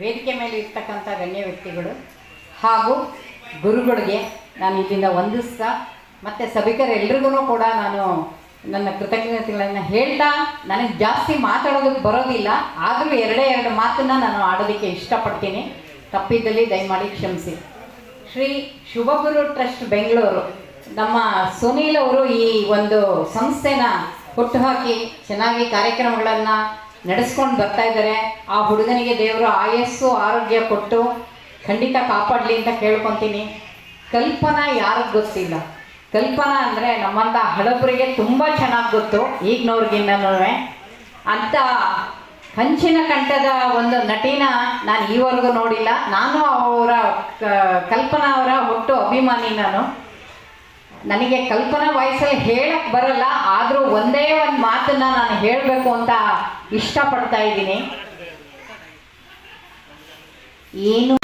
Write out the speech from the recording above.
ವೇದಿಕೆ ಮೇಲೆ ಇರ್ತಕ್ಕಂಥ ಗಣ್ಯ ವ್ಯಕ್ತಿಗಳು ಹಾಗೂ ಗುರುಗಳಿಗೆ ನಾನು ಇಲ್ಲಿಂದ ವಂದಿಸ್ತಾ, ಮತ್ತು ಸಭಿಕರೆಲ್ರಿಗೂ ಕೂಡ ನಾನು ನನ್ನ ಕೃತಜ್ಞತೆಗಳನ್ನು ಹೇಳ್ತಾ, ನನಗೆ ಜಾಸ್ತಿ ಮಾತಾಡೋದಕ್ಕೆ ಬರೋದಿಲ್ಲ, ಆದರೂ ಎರಡೇ ಎರಡು ಮಾತನ್ನ ನಾನು ಆಡೋದಕ್ಕೆ ಇಷ್ಟಪಡ್ತೀನಿ. ತಪ್ಪಿದ್ದಲ್ಲಿ ದಯಮಾಡಿ ಕ್ಷಮಿಸಿ. ಶ್ರೀ ಶುಭಗುರು ಟ್ರಸ್ಟ್ ಬೆಂಗಳೂರು, ನಮ್ಮ ಸುನೀಲ್ ಅವರು ಈ ಒಂದು ಸಂಸ್ಥೆನ ಹುಟ್ಟುಹಾಕಿ ಚೆನ್ನಾಗಿ ಕಾರ್ಯಕ್ರಮಗಳನ್ನು ನಡೆಸ್ಕೊಂಡು ಬರ್ತಾ ಇದ್ದಾರೆ. ಆ ಹುಡುಗನಿಗೆ ದೇವರು ಆಯಸ್ಸು, ಆರೋಗ್ಯ ಕೊಟ್ಟು ಖಂಡಿತ ಕಾಪಾಡಲಿ ಅಂತ ಕೇಳ್ಕೊತೀನಿ. ಕಲ್ಪನಾ ಯಾರಿಗೆ ಗೊತ್ತಿಲ್ಲ. ಕಲ್ಪನಾ ಅಂದರೆ ನಮ್ಮಂಥ ಹಳಬರಿಗೆ ತುಂಬ ಚೆನ್ನಾಗಿ ಗೊತ್ತು. ಈಗಿನವ್ರಿಗಿನ್ನೂ ಅಂತ ಹಂಚಿನ ಕಂಠದ ಒಂದು ನಟಿನ ನಾನು ಈವರೆಗೂ ನೋಡಿಲ್ಲ. ನಾನು ಅವರ ಕಲ್ಪನಾ ಅವರ ಒಟ್ಟು ಅಭಿಮಾನಿ ನಾನು. ನನಗೆ ಕಲ್ಪನಾ ವಾಯ್ಸಲ್ಲಿ ಹೇಳಕ್ ಬರಲ್ಲ, ಆದರೂ ಒಂದೇ ಒಂದು ಮಾತನ್ನ ನಾನು ಹೇಳಬೇಕು ಅಂತ ಇಷ್ಟಪಡ್ತಾ ಇದ್ದೀನಿ. ಏನು